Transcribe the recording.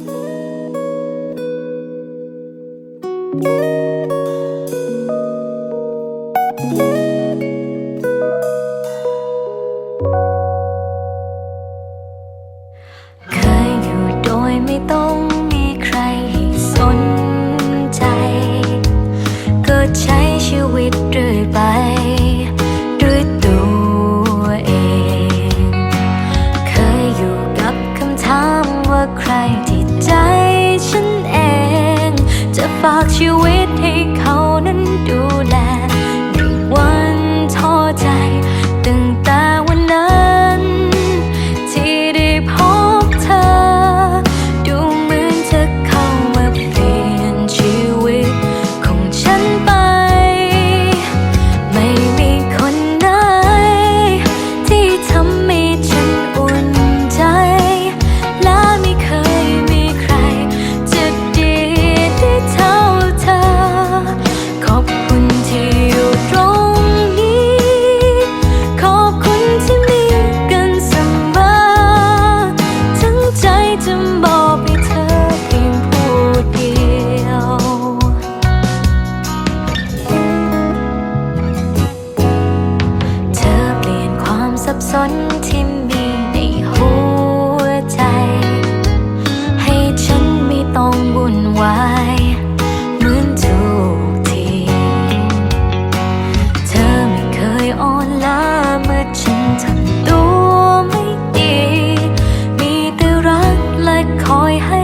Música สนที่มีในหัวใจ ให้ฉันไม่ต้องวุ่นวายเหมือนทุกที เธอไม่เคยอ่อนล้าเมื่อฉันทำตัวไม่ดี มีแต่รักและคอยให้